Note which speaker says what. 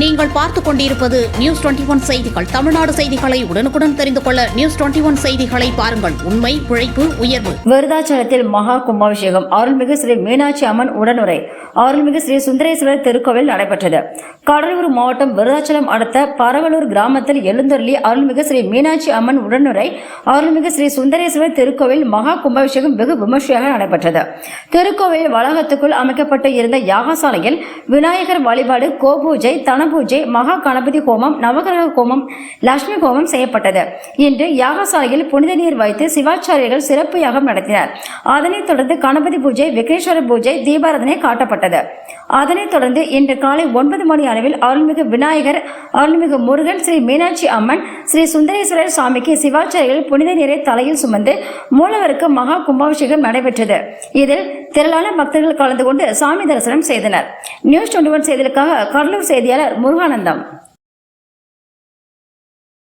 Speaker 1: நீங்கள் பார்த்துக் கொண்டிருப்பது நியூஸ் டுவெண்டி ஒன் செய்திகள். தமிழ்நாடு செய்திகளை உடனுக்குடன் தெரிந்து கொள்ள நியூஸ் டுவெண்டி ஒன் செய்திகளை பாருங்கள். உண்மை உழைப்பு உயர்வு.
Speaker 2: விருதாச்சலத்தில் மகா கும்பாபிஷேகம். அருள்மிகு ஸ்ரீ மீனாட்சி அம்மன் உடனுரை. அருள்மிகு ஸ்ரீ சுந்தரேஸ்வரர் திருக்கோவில் நடைபெற்றது. கடலூர் மாவட்டம் விருதாச்சலம் அடுத்த பரவலூர் கிராமத்தில் எழுந்தருளி அருள்மிகு ஸ்ரீ மீனாட்சி அம்மன் உடனுரை. அருள்மிகு ஸ்ரீ சுந்தரேஸ்வரர் திருக்கோவில் மகா கும்பாபிஷேகம் வெகு விமர்சையாக நடைபெற்றது. திருக்கோவில் வளாகத்துக்குள் அமைக்கப்பட்டு இருந்த யாகசாலையில் விநாயகர் வழிபாடு கோபூஜை வனபூஜை மகா கணபதி ஹோமம் நவகிரக ஹோமம் லட்சுமி ஹோமம் செய்யப்பட்டது. இன்று யாகசாலையில் புனித நீர் வைத்து சிவாச்சாரியர்கள் சிறப்பு யாகம் நடத்தினர். அதனைத் தொடர்ந்து கணபதி பூஜை விக்னேஸ்வர பூஜை தீபாராதனை காட்டப்பட்டது. அதனைத் தொடர்ந்து இன்று காலை ஒன்பது மணி அளவில் அருள்மிகு விநாயகர் அருள்மிகு முருகன் ஸ்ரீ மீனாட்சி அம்மன் ஸ்ரீ சுந்தரேஸ்வரர் சுவாமிக்கு சிவாச்சாரிகள் புனித நீரை தலையில் சுமந்து மூலவருக்கு மகா கும்பாபிஷேகம் நடைபெற்றது. இதில் திரளான பக்தர்கள் கலந்து கொண்டு சாமி தரிசனம் செய்தனர். நியூஸ் டுவெண்டி ஒன் செய்திகளுக்காக கடலூர் செய்தியாளர் முருகானந்தம்.